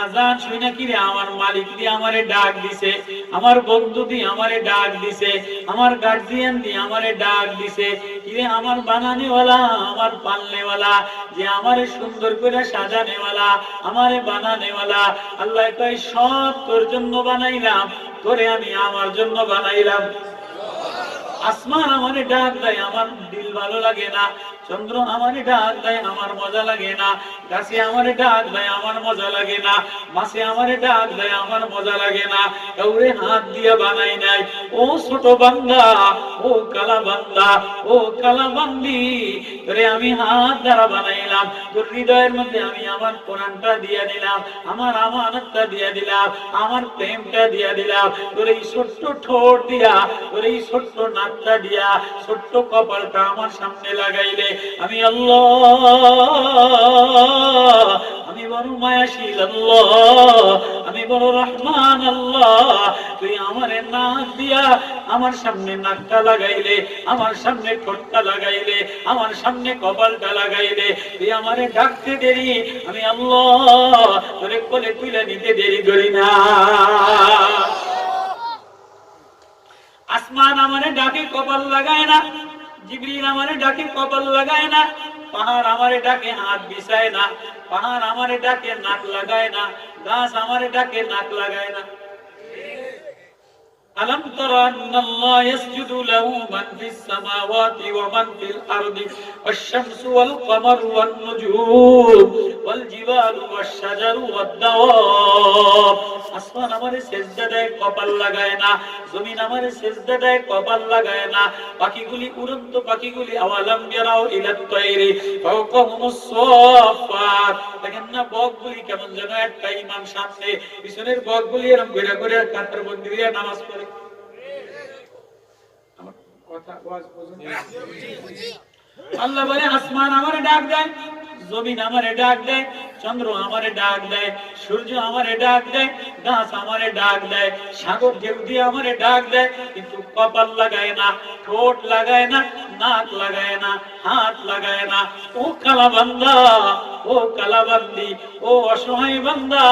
আজান কিরে আমার মালিক দিয়ে আমারে ডাক দিছে, আমার বন্ধু দিয়ে আমারে ডাক দিছে, আমার গার্জিয়ান দিয়ে আমারে ডাক দিছে। কিরে আমার আমার যে আমারে সুন্দর করে সাজানেওয়ালা, আমারে বানানেওয়ালা। আল্লাহ কয়, সব তোর জন্য বানাইলাম, তোরে আমি আমার জন্য বানাইলাম। আসমান আমারে ডাক দেয়, আমার দিল ভালো লাগে না। চন্দ্র আমারে ডাক দেয়, আমার মজা লাগে না। গাছে আমারে ডাক দেয়, আমার মজা লাগে না। মাছে আমারে ডাক দেয়, আমার মজা লাগে না। কাউরে হাত দিয়ে বানাই নাই। ও ছোট বান্দা, ও কালা বান্দা, ও কালা বান্দি, তোরে আমি হাত দ্বারা বানাইলাম। তোর হৃদয়ের মধ্যে আমি আমার কোরআনটা দিয়ে দিলাম, আমার আমানতটা দিয়ে দিলাম, আমার প্রেমটা দিয়ে দিলাম। তোর এই ছোট্ট ঠোঁট দিয়া, তোর এই ছোট্ট নাকটা দিয়া, ছোট্ট কপালটা আমার সামনে লাগাইলে আমি আল্লাহ, আমি বড় মায়াশীল আল্লাহ, আমি বড় রহমান আল্লাহ। তুই আমার নাক দিয়া আমার সামনে নাকটা লাগাইলে, আমার সামনে ঠোঁটটা লাগাইলে, আমার সামনে কপালটা লাগাইলে, তুই আমারে ডাকতে দেরি, আমি আল্লাহ, তোরে কোলে তুলে নিতে দেরি করি না। আসমান আমারে ডাকে কপাল লাগায় না জিবরিল আমারে ডাকে কপাল লাগায় না পাহাড় আমারে ডাকে হাত বিছায় না পাহাড় আমারে ডাকে নাক লাগায় না গাছ আমারে ডাকে নাক লাগায় না ألم تر أن الله يسجد له من في السماوات ومن في الأرض والشمس والقمر والنجوم والجبال والشجر والدواب আসমান আমারে সেজদা দেয়, কপাল লাগায় না। জমিন আমারে সেজদা দেয়, কপাল লাগায় না। পাখিগুলি উড়ন্ত পাখিগুলি, আওয়ালাম বেরাও ইলাত তৈরি। দেখেন না বকগুলি কেমন যেন একটা ইমাম সামনে, পিছনের বকগুলি এরকম ঘুরে ঘুরে কাতার বন্দি দিয়ে নামাজ পড়ে। কথা, আওয়াজ বোঝেন? আল্লাহ বলে, আসমান আমারে ডাক দেয়, জমিন আমারে ডাক দেয়, চন্দ্র আমারে ডাক দেয়, সূর্য আমারে ডাক দেয় গাছ আমারে ডাক দেয়, সাগর ঢেউ দিয়ে আমারে ডাক দেয়, কিন্তু কপাল লাগায় না, ঠোঁট লাগায় না নাক লাগায় না, হাত লাগায় না। ও কালা বান্দা, ও কালা বান্দি, ও অসহায় বান্দা,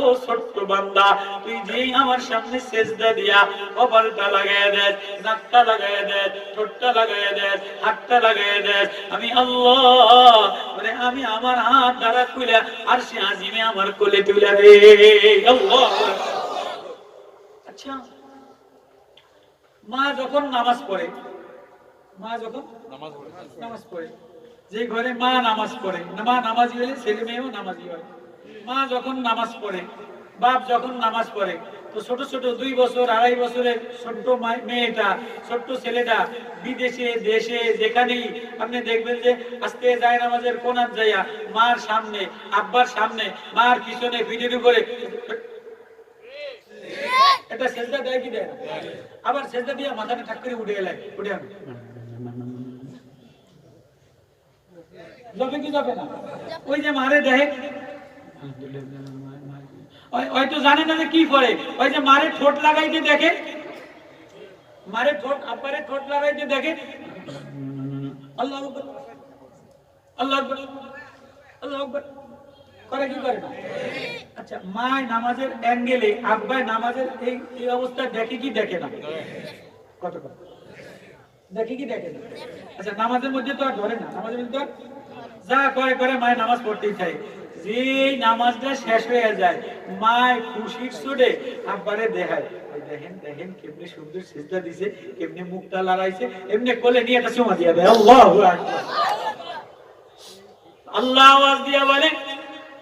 ও ছোট্ট বান্দা, তুই যেই আমার সামনে সেজদা দিয়া কপালটা লাগায় দেয় নাকটা লাগায় দেয় ঠোঁটটা লাগায় দেয় হাতটা লাগায় দেয় আমি আল্লাহ মানে আমি আমার হাত দ্বারা খুলে আর সে আজিমে আমার কোলে তুলে রে, আল্লাহ। আচ্ছা মা যখন নামাজ পড়ে মা যখন নামাজ পড়ে। যে ঘরে মা নামাজ পড়ে মা নামাজি হলে ছেলে মেয়েও নামাজি হয়। মা যখন নামাজ পড়ে বাপ যখন নামাজ পড়ে তো ছোট ছোট দুই বছর আড়াই বছরের ছোট্ট মেয়েটা ছোট্ট ছেলেটা বিদেশে দেশে যেখানেই আপনি দেখবেন যে আজকে যায় নামাজের কোনার যাইয়া মার সামনে আব্বার সামনে মার পিছনে ভিডিওর উপরে। এটা সেজদা দেয় কি দেয় আবার সেজদা দিয়ে মাথাটা ঠাক করে উঠে গেলে উঠে আনে। যাবে কি যাবে না? ওই যে মারে দেখে ওই- তো জানে না যে কি করে। ওই যে মারে ঠোঁট লাগাইতে দেখে। মারে ঠোঁট, আব্বারে ঠোঁট লাগাইতে দেখে। আল্লাহ আল্লাহ আল্লাহ করে কি করে না? আচ্ছা মায় নামাজের অ্যাঙ্গেলে আব্বাই নামাজের এই এই অবস্থা দেখে কি দেখে না? কত দেখে কি দেখে না? আচ্ছা নামাজের মধ্যে তো আর ধরে না। নামাজের মধ্যে আর যা করে করে মায়ের নামাজ পড়তেই চাই যে নামাজটা শেষ হয়ে যায়, মায় খুশির সুরে আব্বারে দেখায় আল্লাহ আওয়াজ দিয়া বলে,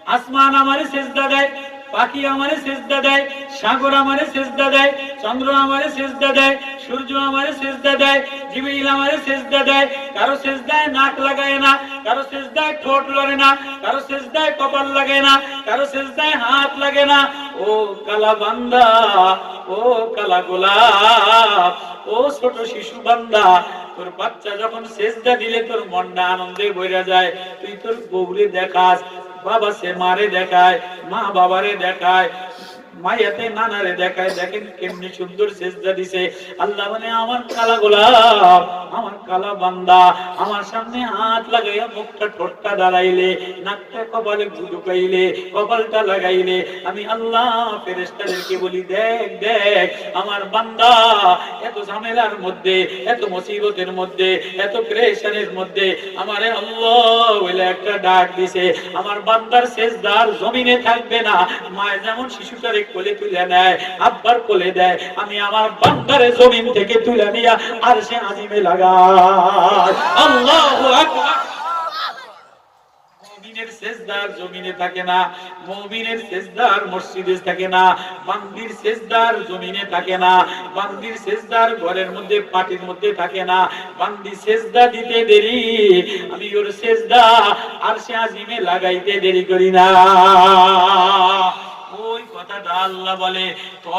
আসমান আমারে সেজদা দেয় পাখি আমারে সেজদা দেয়, সাগর আমারে সেজদা দেয়, চন্দ্র আমারে সেজদা দেয়, সূর্য আমারে সেজদা দেয়, জিবরিল আমারে সেজদা দেয়। কারও সেজদায় নাক লাগায় না, কারও সেজদায় ঠোঁট লড়ে না, কারও সেজদায় কপাল লাগে না, কারও সেজদায় হাত লাগে না। ও কালা বান্দা, ও কালা গোলাপ, ও ছোট শিশু বান্দা, তোর বাচ্চা যখন সেজদা দিলে তোর মনটা আনন্দে বইরা যায়। তুই তোর বউরে দেখাস বাবা সে মারে দেখায়, মা বাবারে দেখায়, মায়াতে নানারে দেখায়, দেখেন কেমনি সুন্দর সেজদা দিছে। আল্লাহ মানে আমার কালা গোলাপ আমার কালা বান্দা, আমার সামনে হাত লাগাইয়া মুখটা ঠোঁটটা দাঁড়াইলে, নাকটা কপালে ঢুকাইলে কপালটা লাগাইলে, আমি আল্লাহ ফেরেশতাদেরকে বলি, দেখ দেখ, আমার বান্দা, এত ঝামেলার মধ্যে, এত মুসিবতের মধ্যে, এত প্রেশারের মধ্যে, আমারে আল্লাহ বলে একটা ডাক দিছে, আমার বান্দার শেষদার জমিনে থাকবে না মায় যেমন শিশুটারে কোলে তুলে নেয়, আব্বার কোলে দেয়, আমি আমার বান্দারে জমিন থেকে তুলে নিয়া আর সে আজিমে লাগায় আল্লাহু আকবার। মুমিনের সেজদার জমিনে থাকে না মুমিনের সেজদার মসজিদে থাকে না বান্দির সেজদার জমিনে থাকে না বান্দির সেজদার ঘরের মধ্যে পাটির মধ্যে থাকে না। বান্দি সেজদা দিতে দেরি আমি ওর সেজদা আর সে আজিমে লাগাইতে দেরি করি না। ওই কথাটা আল্লাহ বলে তো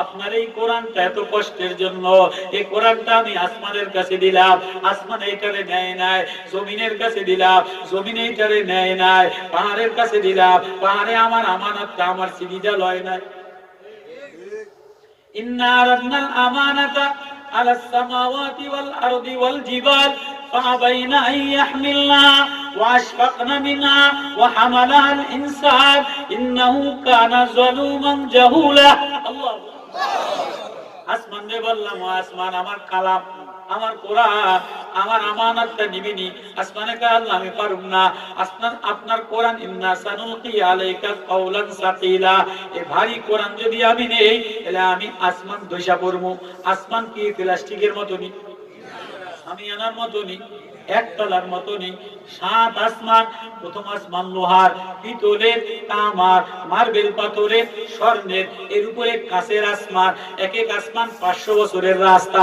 আপনার এই কোরআনটা এত কষ্টের জন্য এই কোরআনটা আমি আসমানের কাছে দিলাম আসমান এইটারে নেয় নাই জমিনের কাছে দিলাম জমিন এইটারে নেয় নাই পাহাড়ের কাছে দিলাম পাহাড়ে আমার আমানতটা আমার সিরিজা লয় নাই ইন্না রাদনাল على السماوات والأرض والجبال فأبين أن يحملنها وأشفقن منها وحملها الإنسان إنه كان ظلوما جهولا الله আসমান রে বললাম ও আসমান আমার কালাম আমার কোরআন আমার আমানতটা নিবিনি। আসমানে কা আল্লাহ আমি পারুম না। আসমান আপনার কোরআন, ইন্না সানুলকি আলাইকা কাওলান সাকিলা। এই ভারী কোরআন যদি আমি নেই, তাহলে আমি আসমান দইসা পড়মু। আসমান কি প্লাস্টিকের মতনি আমি আনার মতনি একতলার মতনই। সাত আসমান, প্রথম আসমান লোহার, পিতলের তামার, মার্বেল পাথরের স্বর্ণের, এর উপরে কাছের আসমান। এক এক আসমান পাঁচশো বছরের রাস্তা?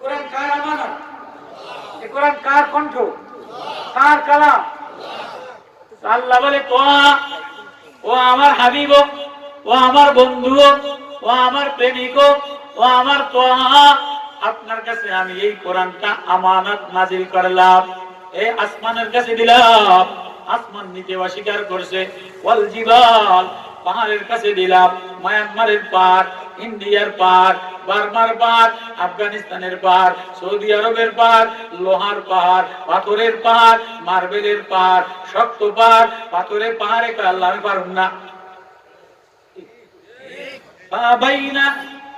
কোরআন কার আমানত? এ কোরআন কার কণ্ঠ? কার কালাম? আল্লাহ বলে ও আমার হাবিব, ও আমার বন্ধু, ও আমার প্রেমিক, ও আমার তোহা আপনার কাছে আমি এই কোরআনটা আমানত নাজিল করলাম। এই আসমানের কাছে দিলাম, আসমান নিতে অস্বীকার করছে। পাহাড়ের কাছে দিলাম, মায়ানমারের পাহাড় ইন্ডিয়ার পাহাড় বার্মার পাহাড় আফগানিস্তানের পাহাড় সৌদি আরবের পাহাড় লোহার পাহাড় পাথরের পাহাড় মার্বেলের পাহাড় শক্ত পাহাড় পাথরের পাহাড়ে কাল্লা আল্লাহ আমি পারুন না।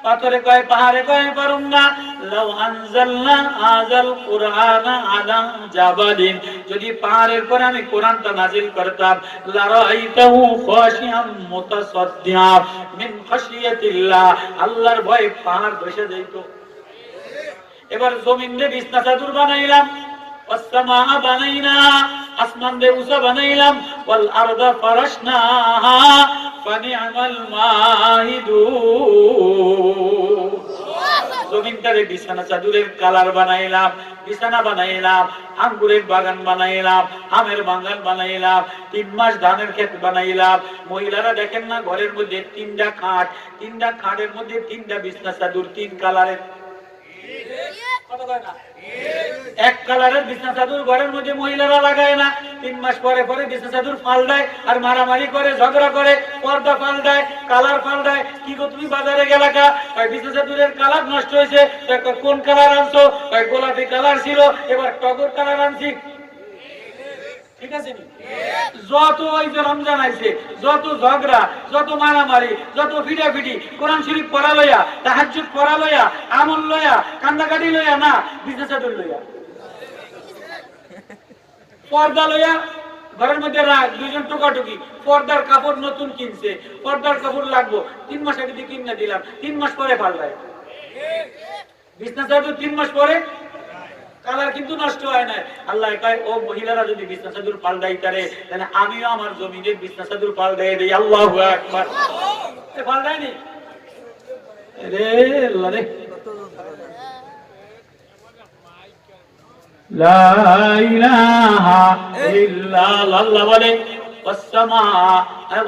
পাথরে কয় পাহাড়ে কয় পারুম লাউ আজাল জাবালিন। যদি পাহাড়ের পরে আমি কোরআনটা নাজিল করতাম লারাইতাহু খাশিয়াম মিন খাশিয়াতিল্লাহ। আল্লাহর ভয়ে পাহাড় ধসে যাইত। এবার জমিনে বিছনা চাদর বানাইলাম। ওয়াসসামা বানাইনা। আসমান উঁচা বানাইলাম, ওয়াল আরদা ফারাশনাহা মাহিদুন। জমিনটারে বিছানা চাদুরের কালার বানাইলাম, বিছানা বানাইলাম, আঙ্গুরের বাগান বানাইলাম, আমের বাগান বানাইলাম, তিন মাস ধানের ক্ষেত বানাইলাম। মহিলারা দেখেন না, ঘরের মধ্যে তিনটা খাট, তিনটা খাটের মধ্যে তিনটা বিছনা চাদুর, তিন কালারের। কথা কয় না? এক কালারের বিছনা চাদর ঘরের মধ্যে মহিলারা লাগায় না। তিন মাস পরে পরে বিছনা চাদর পাল্টায় আর মারামারি করে, ঝগড়া করে, পর্দা পাল্টায় কালার পাল্টায় কি গো তুমি বাজারে গেলা বিছনা চাদরের কালার নষ্ট হয়েছে। কোন কালার আনছো? গোলাপি কালার ছিল। এবার টগর কালার আনছি। ঠিক আছে রমজান আইছে ঝগড়া, যত মারামারি, যত কোরআন লইয়া আমল লইয়া কান্দাকাটি লইয়া না বিজনেস লইয়া। পর্দা লইয়া ঘরের মধ্যে রাখ দুজন টোকাটুকি। পর্দার কাপড় নতুন কিনছে, পর্দার কাপড় লাগবো। তিন মাস আগে দিয়ে কিনে দিলাম, তিন মাস পরে পাল্টায়। বিছনা চাদর তিন মাস পরে? কালার কিন্তু নষ্ট হয় না আল্লাহ কয়, ও মহিলারা যদি বিছনা চাদর পাল্টাই তারে, তাহলে আমিও আমার জমিনের বিছনা চাদর পাল্টাই দেই। আল্লাহু আকবার। এ পাল্টায়নি রে রে। লা ইলাহা হ্যাঁ,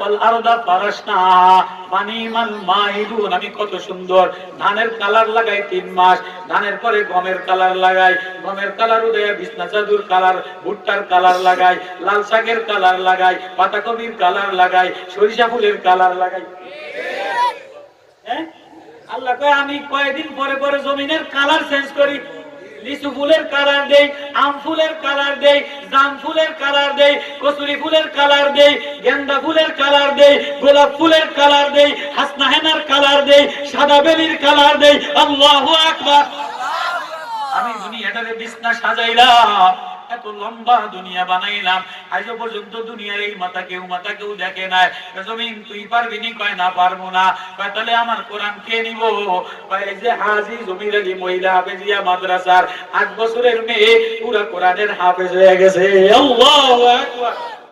আমি কত সুন্দর, ধানের কালার লাগাই তিন মাস, ধানের পরে গমের কালার লাগাই, গমের কালার উদয়, বিছনা চাদুর কালার, ভুট্টার কালার লাগাই, লাল শাকের কালার লাগাই, পাতাকপির কালার লাগাই, সরিষা ফুলের কালার লাগাই। হ্যাঁ? আল্লাহ কয়, আমি কয়েকদিন পরে পরে জমিনের কালার চেঞ্জ করি লিচু ফুলের কালার দেই আম ফুলের কালার দেই জাম ফুলের কালার দেই কচুরি ফুলের কালার দেই গেন্দা ফুলের কালার দেই গোলাপ ফুলের কালার দেই হাসনা হেনার কালার দেই সাদা বেলির কালার দেই আল্লাহু আকবার। আমি উনি এটারে বিছনা সাজাইলাম। এত লম্বা দুনিয়া বানাইলাম। আজ পর্যন্ত দুনিয়ার এই মাথা কেউ মাথা কেউ দেখে নাই। জমিন তুই পারবি নি? কয়, না, পারব না। কয়, তাহলে আমার কোরআন কে নিব? কয়, এই যে হাজি জমির আলী মহিলা হাফেজিয়া মাদ্রাসার আট বছরের মেয়ে, পুরা কোরআনের হাফেজ হয়ে গেছে। আল্লাহু আকবার।